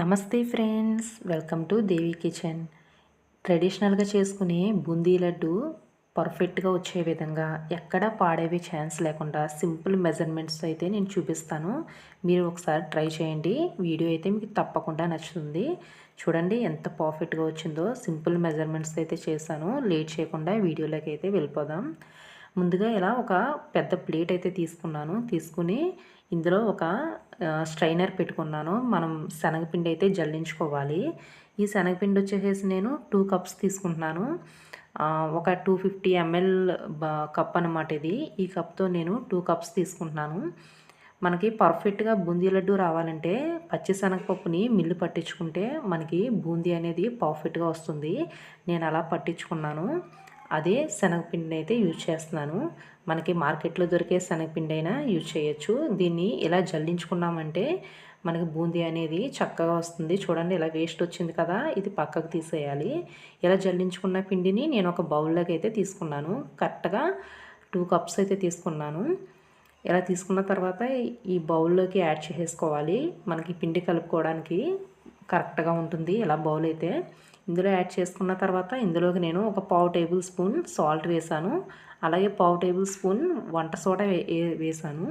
నమస్తే friends welcome to Devi kitchen. ట్రెడిషనల్గా చేసుకునే బూందీ లడ్డు పర్ఫెక్ట్గా వచ్చే విధంగా ఎక్కడ పాడేవి ఛాన్స్ లేకుండా సింపుల్ మెజర్మెంట్స్ అయితే నేను చూపిస్తాను. మీరు ఒకసారి ట్రై చేయండి. వీడియో అయితే మీకు తప్పకుండా నచ్చుతుంది. చూడండి ఎంత పర్ఫెక్ట్గా వచ్చిందో. సింపుల్ మెజర్మెంట్స్ అయితే చేశాను. లేట్ చేయకుండా వీడియోలోకి అయితే వెళ్ళిపోదాం. ముందుగా ఇలా ఒక పెద్ద ప్లేట్ అయితే తీసుకున్నాను. తీసుకుని ఇందులో ఒక స్ట్రైనర్ పెట్టుకున్నాను. మనం శనగపిండి అయితే జల్లించుకోవాలి. ఈ శనగపిండి వచ్చేసి నేను టూ కప్స్ తీసుకుంటున్నాను. ఒక టూ ఫిఫ్టీ ఎంఎల్ కప్ అనమాట ఇది. ఈ కప్తో నేను టూ కప్స్ తీసుకుంటున్నాను. మనకి పర్ఫెక్ట్గా బూందీ లడ్డు రావాలంటే పచ్చిశనగపప్పుని మిల్లు పట్టించుకుంటే మనకి బూందీ అనేది పర్ఫెక్ట్గా వస్తుంది. నేను అలా పట్టించుకున్నాను. అదే శనగపిండి అయితే యూజ్ చేస్తున్నాను. మనకి మార్కెట్లో దొరికే శనగపిండి అయినా యూజ్ చేయొచ్చు. దీన్ని ఇలా జల్లించుకున్నామంటే మనకి బూందీ అనేది చక్కగా వస్తుంది. చూడండి ఇలా వేస్ట్ వచ్చింది కదా ఇది పక్కకు తీసేయాలి. ఇలా జల్లించుకున్న పిండిని నేను ఒక బౌల్లోకి అయితే తీసుకున్నాను. కరెక్ట్గా టూ కప్స్ అయితే తీసుకున్నాను. ఇలా తీసుకున్న తర్వాత ఈ బౌల్లోకి యాడ్ చేసుకోవాలి మనకి పిండి కలుపుకోవడానికి కరెక్ట్గా ఉంటుంది. ఇలా బౌల్ అయితే ఇందులో యాడ్ చేసుకున్న తర్వాత ఇందులోకి నేను ఒక పావు టేబుల్ స్పూన్ సాల్ట్ వేసాను. అలాగే పావు టేబుల్ స్పూన్ వంట సోడా వేసాను.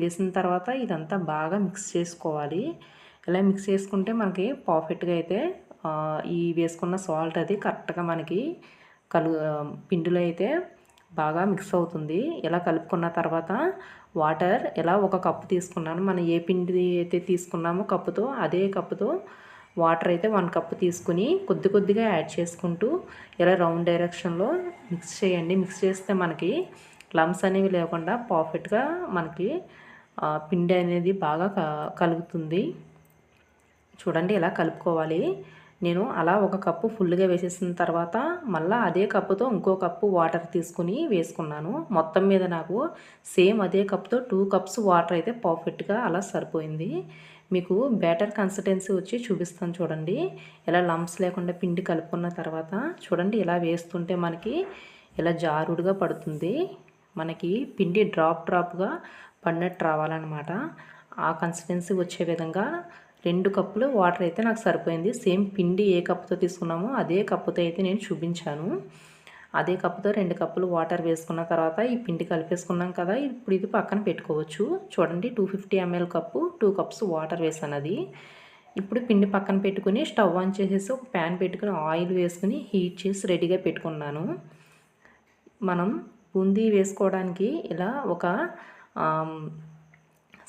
వేసిన తర్వాత ఇదంతా బాగా మిక్స్ చేసుకోవాలి. ఇలా మిక్స్ చేసుకుంటే మనకి పర్ఫెక్ట్గా అయితే ఈ వేసుకున్న సాల్ట్ అది కరెక్ట్గా మనకి కలు పిండిలో అయితే బాగా మిక్స్ అవుతుంది. ఇలా కలుపుకున్న తర్వాత వాటర్ ఇలా ఒక కప్పు తీసుకున్నాను. మనం ఏ పిండి అయితే తీసుకున్నామో కప్పుతో అదే కప్పుతో వాటర్ అయితే వన్ కప్ తీసుకుని కొద్ది కొద్దిగా యాడ్ చేసుకుంటూ ఇలా రౌండ్ డైరెక్షన్లో మిక్స్ చేయండి. మిక్స్ చేస్తే మనకి లమ్స్ అనేవి లేకుండా పర్ఫెక్ట్గా మనకి పిండి అనేది బాగా కలుగుతుంది. చూడండి ఇలా కలుపుకోవాలి. నేను అలా ఒక కప్పు ఫుల్గా వేసేసిన తర్వాత మళ్ళీ అదే కప్పుతో ఇంకో కప్పు వాటర్ తీసుకుని వేసుకున్నాను. మొత్తం మీద నాకు సేమ్ అదే కప్తో టూ కప్స్ వాటర్ అయితే పర్ఫెక్ట్గా అలా సరిపోయింది. మీకు బ్యాటర్ కన్సిస్టెన్సీ వచ్చి చూపిస్తాను చూడండి. ఇలా లంప్స్ లేకుండా పిండి కలుపుకున్న తర్వాత చూడండి ఇలా వేస్తుంటే మనకి ఇలా జారుడుగా పడుతుంది. మనకి పిండి డ్రాప్ డ్రాప్గా పడినట్టు రావాలన్నమాట. ఆ కన్సిస్టెన్సీ వచ్చే విధంగా రెండు కప్పులు వాటర్ అయితే నాకు సరిపోయింది. సేమ్ పిండి ఏ కప్పుతో తీసుకున్నామో అదే కప్పుతో అయితే నేను చూపించాను. అదే కప్పుతో రెండు కప్పులు వాటర్ వేసుకున్న తర్వాత ఈ పిండి కలిపేసుకున్నాం కదా ఇప్పుడు ఇది పక్కన పెట్టుకోవచ్చు. చూడండి two fifty ML cup two cups water వేసాను అది. ఇప్పుడు పిండి పక్కన పెట్టుకుని స్టవ్ ఆన్ చేసేసి ఒక ప్యాన్ పెట్టుకుని ఆయిల్ వేసుకుని హీట్ చేసి రెడీగా పెట్టుకున్నాను. మనం బూందీ వేసుకోవడానికి ఇలా ఒక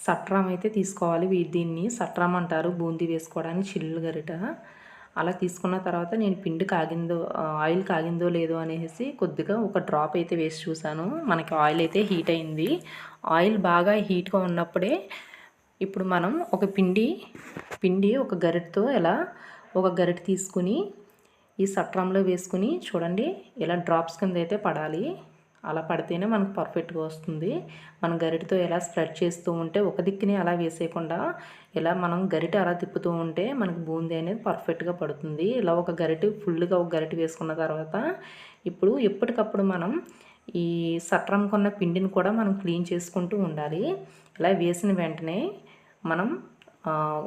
సట్రామ్ అయితే తీసుకోవాలి. దీన్ని సట్రామ్ అంటారు. బూందీ వేసుకోవడానికి చిల్లు గరిట. అలా తీసుకున్న తర్వాత నేను పిండి కాగిందో ఆయిల్ కాగిందో లేదో అనేసి కొద్దిగా ఒక డ్రాప్ అయితే వేసి చూసాను మనకి ఆయిల్ అయితే హీట్ అయింది. ఆయిల్ బాగా హీట్గా ఉన్నప్పుడే ఇప్పుడు మనం ఒక పిండి పిండి ఒక గరిటతో ఎలా ఒక గరిట తీసుకుని ఈ సట్రంలో వేసుకుని చూడండి ఇలా డ్రాప్స్ కింద అయితే పడాలి. అలా పడితేనే మనకు పర్ఫెక్ట్గా వస్తుంది. మనం గరిటతో ఎలా స్ప్రెడ్ చేస్తూ ఉంటే ఒక దిక్కుని అలా వేసేయకుండా ఇలా మనం గరిట అలా తిప్పుతూ ఉంటే మనకు బూందీ అనేది పర్ఫెక్ట్గా పడుతుంది. ఇలా ఒక గరిట ఫుల్గా ఒక గరిట వేసుకున్న తర్వాత ఇప్పుడు ఎప్పటికప్పుడు మనం ఈ సట్రం కొన్న పిండిని కూడా మనం క్లీన్ చేసుకుంటూ ఉండాలి. ఇలా వేసిన వెంటనే మనం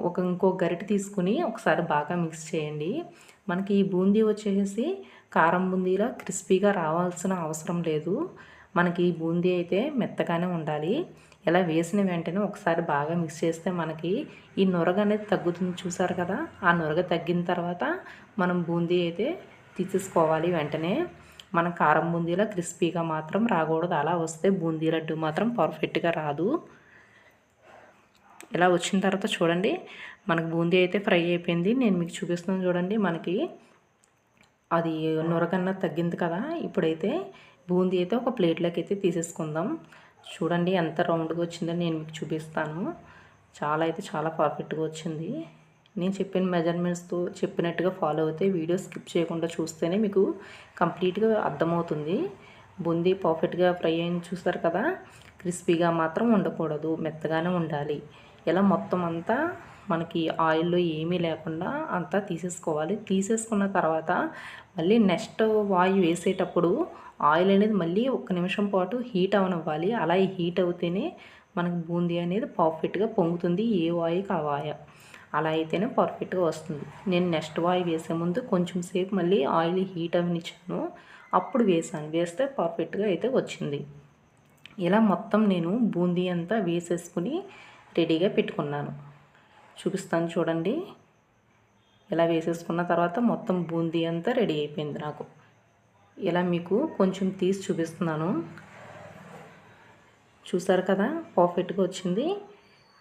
ఒక ఇంకో గరిట తీసుకుని ఒకసారి బాగా మిక్స్ చేయండి. మనకి ఈ బూందీ వచ్చేసి కారం బూందీలా క్రిస్పీగా రావాల్సిన అవసరం లేదు. మనకి ఈ బూందీ అయితే మెత్తగానే ఉండాలి. ఇలా వేసిన వెంటనే ఒకసారి బాగా మిక్స్ చేస్తే మనకి ఈ నొరగ అనేది తగ్గుతుంది చూసారు కదా? ఆ నొరగ తగ్గిన తర్వాత మనం బూందీ అయితే తీసేసుకోవాలి వెంటనే. మన కారం బూందీలా క్రిస్పీగా మాత్రం రాకూడదు. అలా వస్తే బూందీ లడ్డు మాత్రం పర్ఫెక్ట్గా రాదు. ఇలా వచ్చిన తర్వాత చూడండి. మనకు బూందీ అయితే ఫ్రై అయిపోయింది. నేను మీకు చూపిస్తున్నాను చూడండి. మనకి అది నొరకన్నా తగ్గింది కదా. ఇప్పుడైతే బూందీ అయితే ఒక ప్లేట్లోకి అయితే తీసేసుకుందాం. చూడండి ఎంత రౌండ్గా వచ్చిందో నేను మీకు చూపిస్తాను. చాలా అయితే చాలా పర్ఫెక్ట్గా వచ్చింది. నేను చెప్పిన మెజర్మెంట్స్తో చెప్పినట్టుగా ఫాలో అవుతే వీడియో స్కిప్ చేయకుండా చూస్తేనే మీకు కంప్లీట్గా అర్థమవుతుంది. బూందీ పర్ఫెక్ట్గా ఫ్రై అయింది చూస్తారు కదా. క్రిస్పీగా మాత్రం ఉండకూడదు మెత్తగానే ఉండాలి. ఇలా మొత్తం అంతా మనకి ఆయిల్లో ఏమీ లేకుండా అంతా తీసేసుకోవాలి. తీసేసుకున్న తర్వాత మళ్ళీ నెక్స్ట్ వాయు వేసేటప్పుడు ఆయిల్ అనేది మళ్ళీ ఒక్క నిమిషం పాటు హీట్ అవనివ్వాలి. అలా హీట్ అవుతేనే మనకి బూందీ అనేది పర్ఫెక్ట్గా పొంగుతుంది ఏ వాయి. కావాయ అలా అయితేనే పర్ఫెక్ట్గా వస్తుంది. నేను నెక్స్ట్ వాయు వేసే ముందు కొంచెం సేపు మళ్ళీ ఆయిల్ హీట్ అవనిచ్చాను. అప్పుడు వేసాను. వేస్తే పర్ఫెక్ట్గా అయితే వచ్చింది. ఇలా మొత్తం నేను బూందీ అంతా వేసేసుకుని రెడీగా పెట్టుకున్నాను. చూపిస్తాను చూడండి. ఇలా వేసేసుకున్న తర్వాత మొత్తం బూందీ అంతా రెడీ అయిపోయింది నాకు. ఇలా మీకు కొంచెం తీసి చూపిస్తున్నాను. చూసారు కదా పర్ఫెక్ట్గా వచ్చింది.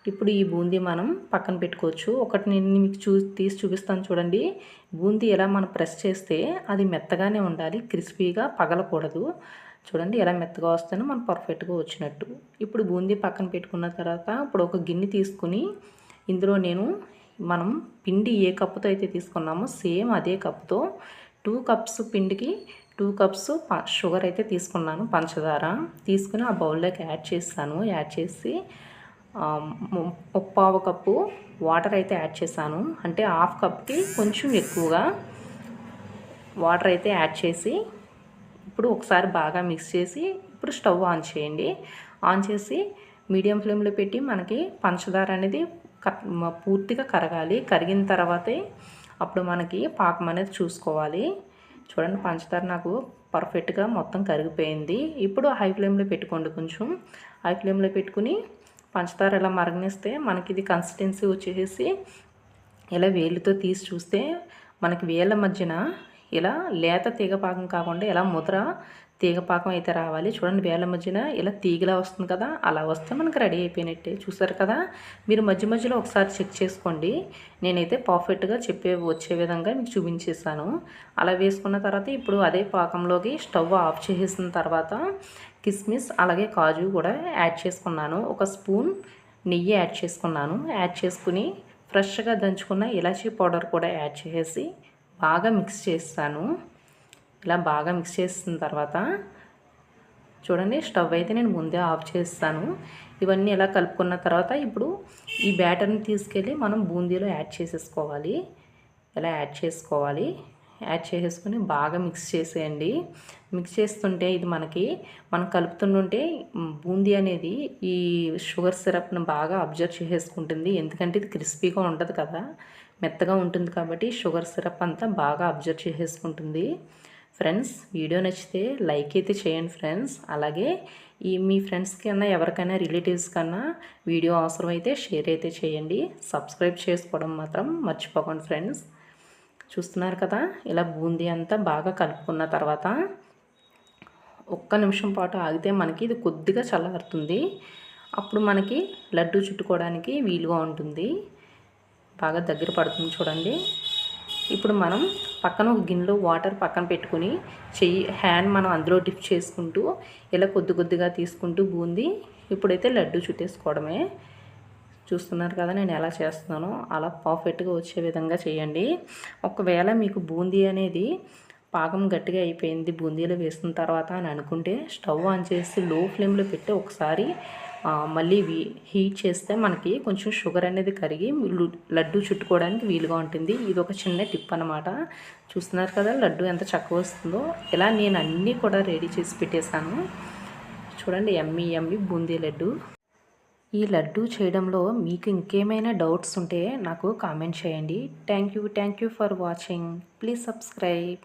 ఇప్పుడు ఈ బూందీ మనం పక్కన పెట్టుకోవచ్చు. ఒకటి నేను మీకు చూ తీసి చూపిస్తాను చూడండి. బూందీ ఎలా మనం ప్రెస్ చేస్తే అది మెత్తగానే ఉండాలి క్రిస్పీగా పగలకూడదు. చూడండి ఎలా మెత్తగా వస్తేనో మనం పర్ఫెక్ట్గా వచ్చినట్టు. ఇప్పుడు బూందీ పక్కన పెట్టుకున్న తర్వాత ఇప్పుడు ఒక గిన్నె తీసుకుని ఇందులో నేను మనం పిండి ఏ కప్పుతో అయితే తీసుకున్నామో సేమ్ అదే కప్పుతో టూ కప్స్ పిండికి టూ కప్స్ షుగర్ అయితే తీసుకున్నాను పంచదార. తీసుకుని ఆ బౌల్లోకి యాడ్ చేస్తాను. యాడ్ చేసి ముప్పావు కప్పు వాటర్ అయితే యాడ్ చేశాను. అంటే హాఫ్ కప్కి కొంచెం ఎక్కువగా వాటర్ అయితే యాడ్ చేసి ఇప్పుడు ఒకసారి బాగా మిక్స్ చేసి ఇప్పుడు స్టవ్ ఆన్ చేయండి. ఆన్ చేసి మీడియం ఫ్లేమ్లో పెట్టి మనకి పంచదార అనేది పూర్తిగా కరగాలి. కరిగిన తర్వాతే అప్పుడు మనకి పాకం అనేది చూసుకోవాలి. చూడండి పంచదార నాకు పర్ఫెక్ట్గా మొత్తం కరిగిపోయింది. ఇప్పుడు హై ఫ్లేమ్లో పెట్టుకోండి కొంచెం. హై ఫ్లేమ్లో పెట్టుకుని పంచదార ఇలా మరగనిస్తే మనకి ఇది కన్సిస్టెన్సీ వచ్చేసి ఇలా వేలుతో తీసి చూస్తే మనకి వేళ్ళ మధ్యన ఇలా లేత తీగ పాకం కాకుండా ఇలా ముద్ర తీగపాకం అయితే రావాలి. చూడండి వేల మధ్యన ఇలా తీగలా వస్తుంది కదా అలా వస్తే మనకు రెడీ అయిపోయినట్టే. చూసారు కదా? మీరు మధ్య మధ్యలో ఒకసారి చెక్ చేసుకోండి. నేనైతే పర్ఫెక్ట్గా చెప్పే వచ్చే విధంగా మీకు చూపించేసాను అలా వేసుకున్న తర్వాత ఇప్పుడు అదే పాకంలోకి స్టవ్ ఆఫ్ చేసేసిన తర్వాత కిస్మిస్ అలాగే కాజు కూడా యాడ్ చేసుకున్నాను. ఒక స్పూన్ నెయ్యి యాడ్ చేసుకున్నాను. యాడ్ చేసుకుని ఫ్రెష్గా దంచుకున్న ఇలాచీ పౌడర్ కూడా యాడ్ చేసి బాగా మిక్స్ చేస్తాను. ఇలా బాగా మిక్స్ చేసిన తర్వాత చూడండి స్టవ్ అయితే నేను ముందే ఆఫ్ చేస్తాను. ఇవన్నీ ఇలా కలుపుకున్న తర్వాత ఇప్పుడు ఈ బ్యాటర్ని తీసుకెళ్ళి మనం బూందీలో యాడ్ చేసేసుకోవాలి. ఇలా యాడ్ చేసుకోవాలి? యాడ్ చేసేసుకుని బాగా మిక్స్ చేసేయండి. మిక్స్ చేస్తుంటే ఇది మనకి మనం కలుపుతుంటే బూందీ అనేది ఈ షుగర్ సిరప్ను బాగా అబ్జర్వ్ చేసేసుకుంటుంది. ఎందుకంటే ఇది క్రిస్పీగా ఉంటుంది కదా. మెత్తగా ఉంటుంది కాబట్టి షుగర్ సిరప్ అంతా బాగా అబ్జర్వ్ చేసేసుకుంటుంది. ఫ్రెండ్స్ వీడియో నచ్చితే లైక్ అయితే చేయండి ఫ్రెండ్స్. అలాగే ఈ మీ ఫ్రెండ్స్ కన్నా ఎవరికైనా రిలేటివ్స్ కన్నా వీడియో అవసరమైతే షేర్ అయితే చేయండి. సబ్స్క్రైబ్ చేసుకోవడం మాత్రం మర్చిపోకండి ఫ్రెండ్స్. చూస్తున్నారు కదా? ఇలా బూందీ అంతా బాగా కలుపుకున్న తర్వాత ఒక్క నిమిషం పాటు ఆగితే మనకి ఇది కొద్దిగా చల్లారుతుంది. అప్పుడు మనకి లడ్డు చుట్టుకోవడానికి వీలుగా ఉంటుంది. బాగా దగ్గర పడుతుంది చూడండి. ఇప్పుడు మనం పక్కన ఒక గిన్నెలో వాటర్ పక్కన పెట్టుకుని చెయ్యి హ్యాండ్ మనం అందులో డిప్ చేసుకుంటూ ఇలా కొద్ది కొద్దిగా తీసుకుంటూ బూంది ఇప్పుడైతే లడ్డు చుట్టేసుకోవడమే. చూస్తున్నారు కదా నేను ఎలా చేస్తున్నానో అలా పర్ఫెక్ట్గా వచ్చే విధంగా చేయండి. ఒకవేళ మీకు బూందీ అనేది పాకం గట్టిగా అయిపోయింది బూందీలో వేసిన తర్వాత అని అనుకుంటే స్టవ్ ఆన్ చేసి లో ఫ్లేమ్లో పెట్టి ఒకసారి మళ్ళీ హీట్ చేస్తే మనకి కొంచెం షుగర్ అనేది కరిగి లడ్డు చుట్టుకోవడానికి వీలుగా ఉంటుంది. ఇది ఒక చిన్న టిప్ అనమాట చూస్తున్నారు కదా లడ్డు ఎంత చక్కగా వస్తుందో. ఇలా నేను అన్నీ కూడా రెడీ చేసి పెట్టేశాను. చూడండి ఎమ్మి ఎమ్మి బూందీ లడ్డు. ఈ లడ్డు చేయడంలో మీకు ఇంకేమైనా డౌట్స్ ఉంటే నాకు కామెంట్ చేయండి. Thank you thank you for watching. Please subscribe.